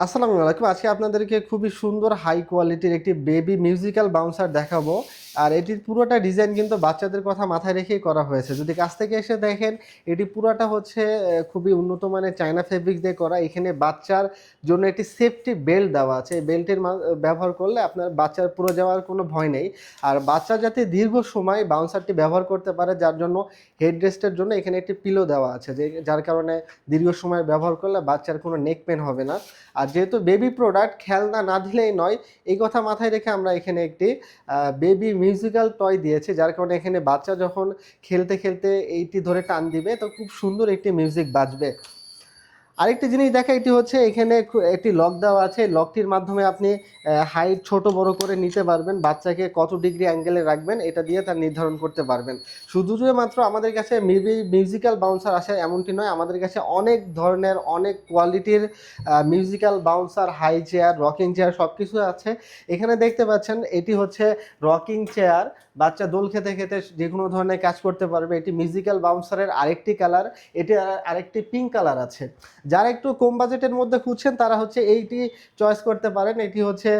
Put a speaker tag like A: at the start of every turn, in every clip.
A: আসসালামু আলাইকুম। আজকে আপনাদেরকে খুবই সুন্দর হাই কোয়ালিটির একটি বেবি মিউজিক্যাল বাউন্সার দেখাবো। আর এটির পুরোটা ডিজাইন কিন্তু বাচ্চাদের কথা মাথায় রেখেই করা হয়েছে। যদি কাছ থেকে এসে দেখেন, এটি পুরোটা হচ্ছে খুবই উন্নত মানের চায়না ফেব্রিক দিয়ে করা। এখানে বাচ্চার জন্য একটি সেফটি বেল্ট দেওয়া আছে। এই বেল্টের ব্যবহার করলে আপনার বাচ্চার পুরো যাওয়ার কোনো ভয় নেই। আর বাচ্চা যাতে দীর্ঘ সময় বাউন্সারটি ব্যবহার করতে পারে, যার জন্য হেড রেস্টের জন্য এখানে একটি পিলো দেওয়া আছে, যে, যার কারণে দীর্ঘ সময় ব্যবহার করলে বাচ্চার কোনো নেক পেন হবে না। আর যেহেতু বেবি প্রোডাক্ট খেলনা না দিলেই নয়, এই কথা মাথায় রেখে আমরা এখানে একটি বেবি মিউজিক্যাল টয় দিয়েছে, যার কারণে এখানে বাচ্চা যখন খেলতে খেলতে এইটি ধরে টান দিবে, তো খুব সুন্দর একটি মিউজিক বাজবে। আরেকটি জিনিস দেখা, এটি হচ্ছে এখানে একটি লক দেওয়া আছে। লকটির মাধ্যমে আপনি হাইট ছোট বড় করে নিতে পারবেন। বাচ্চাকে কত ডিগ্রি অ্যাঙ্গেলে রাখবেন, এটা দিয়ে তার নির্ধারণ করতে পারবেন। শুধু যে মাত্র আমাদের কাছে মিউজি মিউজিক্যাল বাউন্সার আসে এমনটি নয়। আমাদের কাছে অনেক ধরনের, অনেক কোয়ালিটির musical bouncer high chair rocking chair সব কিছু আছে। এখানে দেখতে পাচ্ছেন, এটি হচ্ছে রকিং চেয়ার বাচ্চা দোল খেতে খেতে যে কোনো ধরনের কাজ করতে পারবে। এটি মিউজিক্যাল বাউন্সারের আরেকটি কালার এটি আরেকটি পিঙ্ক কালার আছে। যারা একটু কম বাজেটের মধ্যে খুঁজছেন, তারা হচ্ছে এইটি চয়েস করতে পারেন। এটি হচ্ছে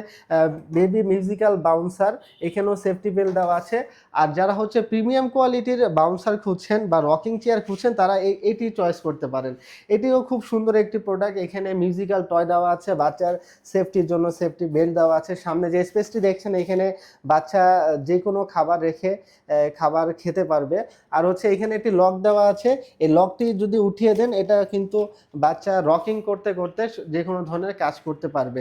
A: বেবি মিউজিক্যাল বাউন্সার এখানেও সেফটি বেল্ট দেওয়া আছে। আর যারা হচ্ছে প্রিমিয়াম কোয়ালিটির বাউন্সার খুঁজছেন বা রকিং চেয়ার খুঁজছেন, তারা এই, এটি চয়েস করতে পারেন। এটিও খুব সুন্দর একটি প্রোডাক্ট এখানে মিউজিক্যাল টয় দেওয়া আছে, বাচ্চার সেফটির জন্য সেফটি বেল্ট দেওয়া আছে। সামনে যে স্পেসটি দেখছেন, এখানে বাচ্চা যে কোনো খাবার রেখে খাবার খেতে পারবে। আর হচ্ছে এখানে একটি লক দেওয়া আছে। এই লকটি যদি উঠিয়ে দেন, এটা কিন্তু বাচ্চা রকিং করতে করতে যে কোনো ধরনের কাজ করতে পারবে।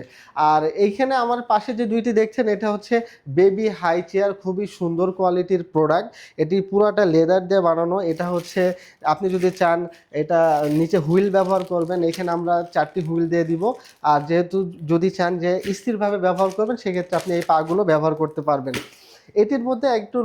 A: আর এইখানে আমার পাশে যে দুইটি দেখছেন, এটা হচ্ছে বেবি হাই চেয়ার খুবই সুন্দর কোয়ালিটির প্রোডাক্ট এটি পুরাটা লেদার দিয়ে বানানো। এটা হচ্ছে, আপনি যদি চান, এটা নিচে হুইল ব্যবহার করবেন। এখানে আমরা চারটি হুইল দিয়ে দিব। আর যেহেতু যদি চান যে স্থিরভাবে ব্যবহার করবেন, সেক্ষেত্রে আপনি এই পাগুলো ব্যবহার করতে পারবেন। এটির মধ্যে একটু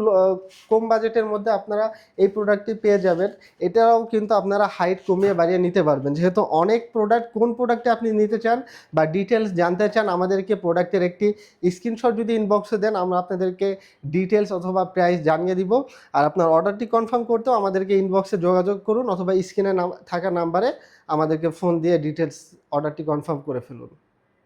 A: কম বাজেটের মধ্যে আপনারা এই প্রোডাক্টটি পেয়ে যাবেন। এটাও কিন্তু আপনারা হাইট কমিয়ে বাড়িয়ে নিতে পারবেন। যেহেতু অনেক প্রোডাক্ট কোন প্রোডাক্টে আপনি নিতে চান বা ডিটেলস জানতে চান, আমাদেরকে প্রোডাক্টের একটি স্ক্রিনশট যদি ইনবক্সে দেন, আমরা আপনাদেরকে ডিটেলস অথবা প্রাইস জানিয়ে দিব। আর আপনার অর্ডারটি কনফার্ম করতেও আমাদেরকে ইনবক্সে যোগাযোগ করুন, অথবা স্ক্রিনে থাকা নাম্বারে আমাদেরকে ফোন দিয়ে ডিটেলস অর্ডারটি কনফার্ম করে ফেলুন।